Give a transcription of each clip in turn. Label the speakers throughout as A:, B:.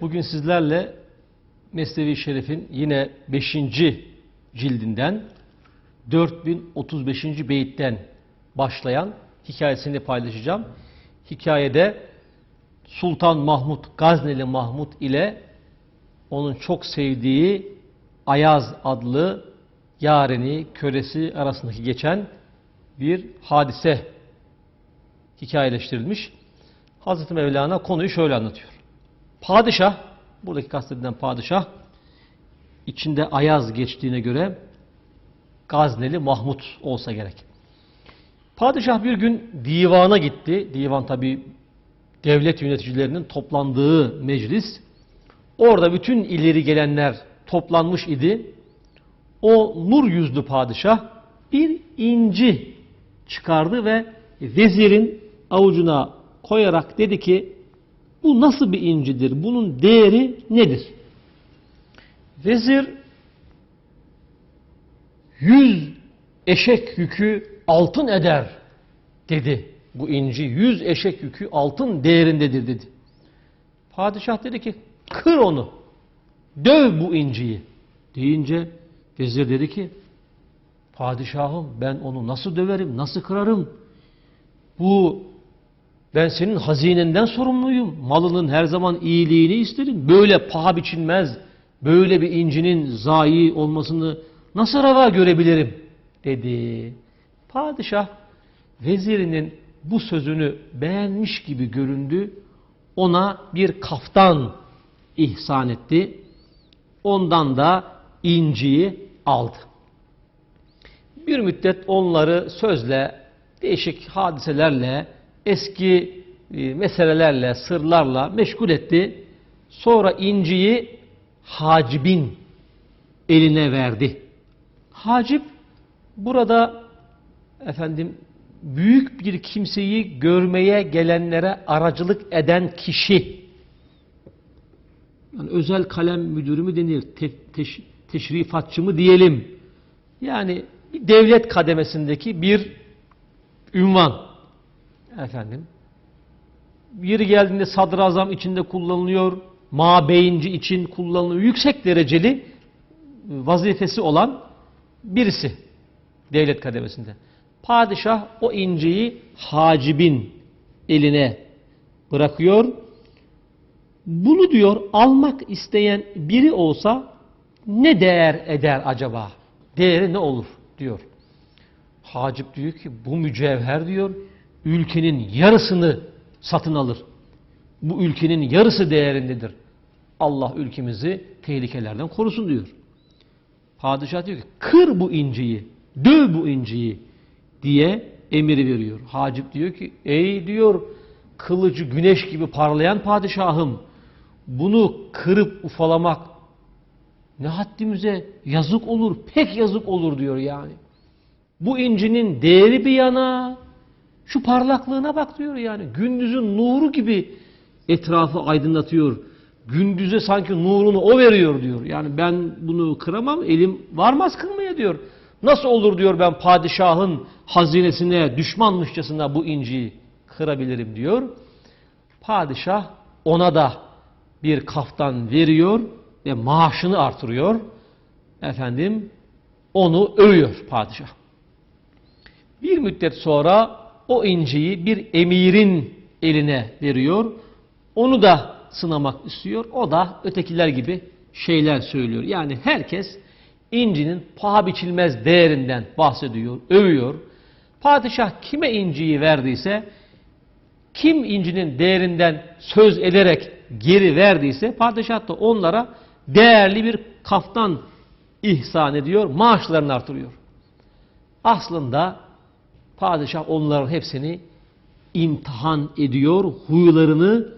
A: bugün sizlerle Mesnevi Şerif'in yine 5. cildinden 4035. beyitten başlayan hikayesini paylaşacağım. Hikayede Sultan Mahmud, Gazneli Mahmud ile onun çok sevdiği Ayaz adlı yareni, kölesi arasındaki geçen bir hadise hikayeleştirilmiş. Hazreti Mevlana konuyu şöyle anlatıyor. Padişah, buradaki kastedilen padişah, içinde Ayaz geçtiğine göre Gazneli Mahmud olsa gerek. Padişah bir gün divana gitti. Divan tabi devlet yöneticilerinin toplandığı meclis. Orada bütün ileri gelenler toplanmış idi. O nur yüzlü padişah bir inci çıkardı ve vezirin avucuna koyarak dedi ki bu nasıl bir incidir? Bunun değeri nedir? Vezir yüz eşek yükü altın eder dedi. Bu inci yüz eşek yükü altın değerindedir dedi. Padişah dedi ki kır onu. Döv bu inciyi. Deyince vezir dedi ki padişahım ben onu nasıl döverim, nasıl kırarım? Bu ben senin hazinenden sorumluyum. Malının her zaman iyiliğini isterim. Böyle paha biçilmez, böyle bir incinin zayi olmasını nasıl rava görebilirim? dedi. Padişah vezirinin bu sözünü beğenmiş gibi göründü. Ona bir kaftan ihsan etti. Ondan da inciyi aldı. Bir müddet onları sözle, değişik hadiselerle, eski e, meselelerle, sırlarla meşgul etti. Sonra inciyi hacibin eline verdi. Hacip burada efendim büyük bir kimseyi görmeye gelenlere aracılık eden kişi. Yani özel kalem müdürü mü denir, te, teş, teşrifatçı mı diyelim. Yani bir devlet kademesindeki bir ünvan. Efendim. Yeri geldiğinde sadrazam içinde kullanılıyor, mabeyinci için kullanılıyor. Yüksek dereceli vazifesi olan birisi devlet kademesinde. Padişah o inciyi hacibin eline bırakıyor. Bunu diyor almak isteyen biri olsa ne değer eder acaba? Değeri ne olur diyor. Hacip diyor ki bu mücevher diyor ülkenin yarısını satın alır. Bu ülkenin yarısı değerindedir. Allah ülkemizi tehlikelerden korusun diyor. Padişah diyor ki kır bu inciyi, döv bu inciyi diye emir veriyor. Hacip diyor ki ey diyor kılıcı güneş gibi parlayan padişahım bunu kırıp ufalamak ne haddimize yazık olur, pek yazık olur diyor yani. Bu incinin değeri bir yana, şu parlaklığına bak diyor yani. Gündüzün nuru gibi etrafı aydınlatıyor. Gündüze sanki nurunu o veriyor diyor. Yani ben bunu kıramam, elim varmaz kırmaya diyor. Nasıl olur diyor ben padişahın hazinesine düşmanmışçasına bu inciyi kırabilirim diyor. Padişah ona da bir kaftan veriyor ve maaşını artırıyor. Efendim onu övüyor padişah. Bir müddet sonra o inciyi bir emirin eline veriyor. Onu da sınamak istiyor. O da ötekiler gibi şeyler söylüyor. Yani herkes incinin paha biçilmez değerinden bahsediyor, övüyor. Padişah kime inciyi verdiyse, kim incinin değerinden söz ederek geri verdiyse, padişah da onlara değerli bir kaftan ihsan ediyor, maaşlarını artırıyor. Aslında padişah onların hepsini imtihan ediyor, huylarını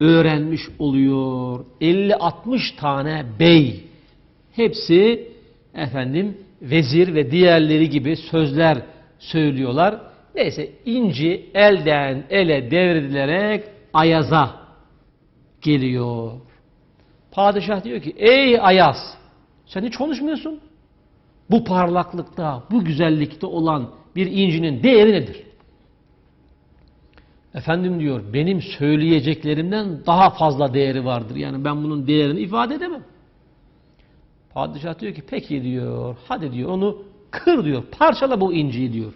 A: öğrenmiş oluyor. 50-60 tane bey, hepsi efendim vezir ve diğerleri gibi sözler söylüyorlar. Neyse inci elden ele devredilerek Ayaz'a geliyor. Padişah diyor ki ey Ayaz sen hiç konuşmuyorsun. Bu parlaklıkta, bu güzellikte olan bir incinin değeri nedir? Efendim diyor benim söyleyeceklerimden daha fazla değeri vardır. Yani ben bunun değerini ifade edemem. Padişah diyor ki peki diyor hadi diyor onu kır diyor parçala bu inciyi diyor.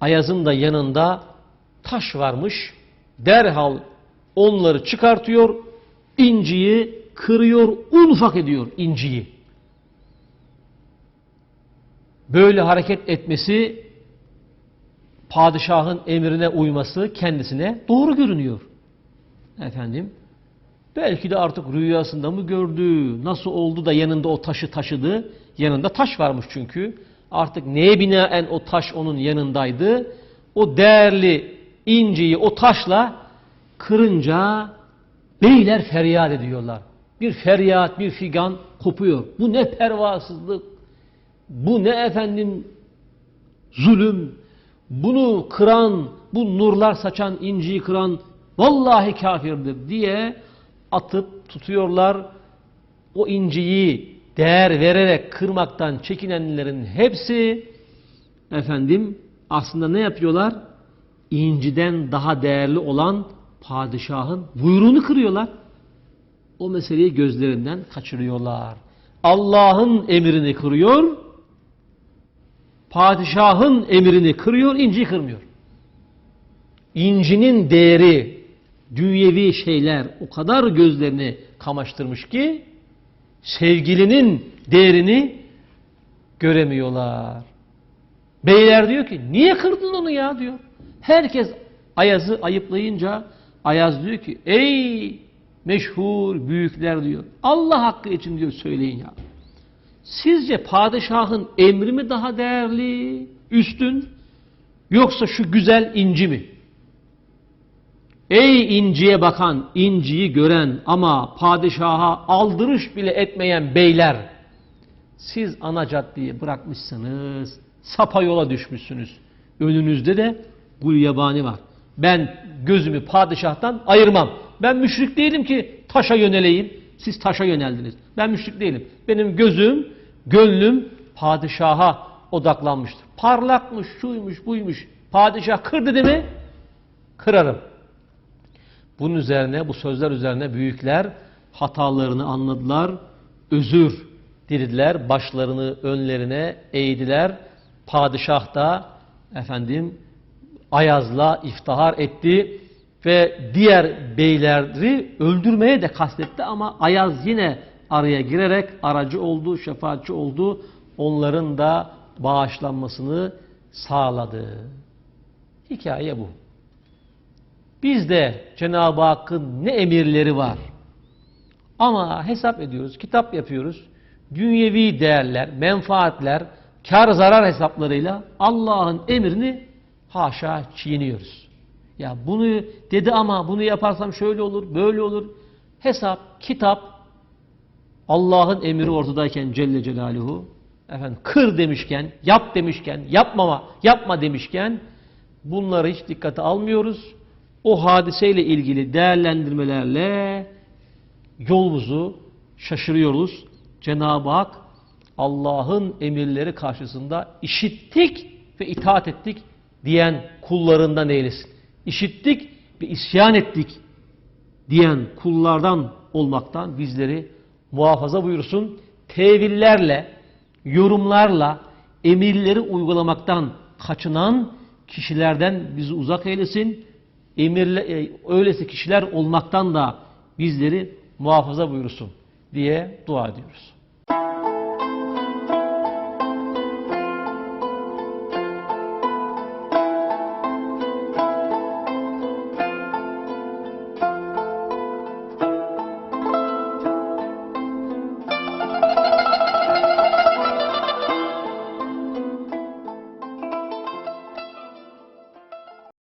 A: Ayaz'ın da yanında taş varmış. Derhal onları çıkartıyor. inciyi kırıyor, ufak ediyor inciyi. Böyle hareket etmesi padişahın emrine uyması kendisine doğru görünüyor. Efendim belki de artık rüyasında mı gördü, nasıl oldu da yanında o taşı taşıdı. Yanında taş varmış çünkü. Artık neye binaen o taş onun yanındaydı. O değerli inciyi o taşla kırınca beyler feryat ediyorlar. Bir feryat, bir figan kopuyor. Bu ne pervasızlık, bu ne efendim zulüm, bunu kıran, bu nurlar saçan inciyi kıran vallahi kafirdir diye atıp tutuyorlar. O inciyi değer vererek kırmaktan çekinenlerin hepsi efendim aslında ne yapıyorlar? İnciden daha değerli olan padişahın buyruğunu kırıyorlar. O meseleyi gözlerinden kaçırıyorlar. Allah'ın emrini kırıyor, padişahın emrini kırıyor, inciyi kırmıyor. İncinin değeri, dünyevi şeyler o kadar gözlerini kamaştırmış ki sevgilinin değerini göremiyorlar. Beyler diyor ki niye kırdın onu ya diyor. Herkes Ayaz'ı ayıplayınca Ayaz diyor ki ey meşhur büyükler diyor. Allah hakkı için diyor söyleyin ya. Sizce padişahın emri mi daha değerli, üstün yoksa şu güzel inci mi? Ey inciye bakan, inciyi gören ama padişaha aldırış bile etmeyen beyler, siz ana caddeyi bırakmışsınız, sapa yola düşmüşsünüz. Önünüzde de gulyabani var. Ben gözümü padişahtan ayırmam. Ben müşrik değilim ki taşa yöneleyim. Siz taşa yöneldiniz. Ben müşrik değilim. Benim gözüm, gönlüm padişaha odaklanmıştır. Parlakmış, şuymuş, buymuş. Padişah kır dedi mi? Kırarım. Bunun üzerine, bu sözler üzerine büyükler hatalarını anladılar, özür dilediler, başlarını önlerine eğdiler. Padişah da efendim Ayaz'la iftihar etti ve diğer beyleri öldürmeye de kastetti ama Ayaz yine araya girerek aracı oldu, şefaatçi oldu. Onların da bağışlanmasını sağladı. Hikaye bu. Bizde Cenab-ı Hakk'ın ne emirleri var. Ama hesap ediyoruz, kitap yapıyoruz. Dünyevi değerler, menfaatler, kar zarar hesaplarıyla Allah'ın emrini haşa çiğniyoruz. Ya bunu dedi ama bunu yaparsam şöyle olur, böyle olur. Hesap, kitap Allah'ın emri ortadayken Celle Celaluhu efendim kır demişken, yap demişken, yapmama, yapma demişken bunları hiç dikkate almıyoruz. O hadiseyle ilgili değerlendirmelerle yolumuzu şaşırıyoruz. Cenab-ı Hak Allah'ın emirleri karşısında işittik ve itaat ettik diyen kullarından eylesin. İşittik ve isyan ettik diyen kullardan olmaktan bizleri muhafaza buyursun. Tevillerle, yorumlarla emirleri uygulamaktan kaçınan kişilerden bizi uzak eylesin. Emirle, e, öylesi kişiler olmaktan da bizleri muhafaza buyursun diye dua ediyoruz.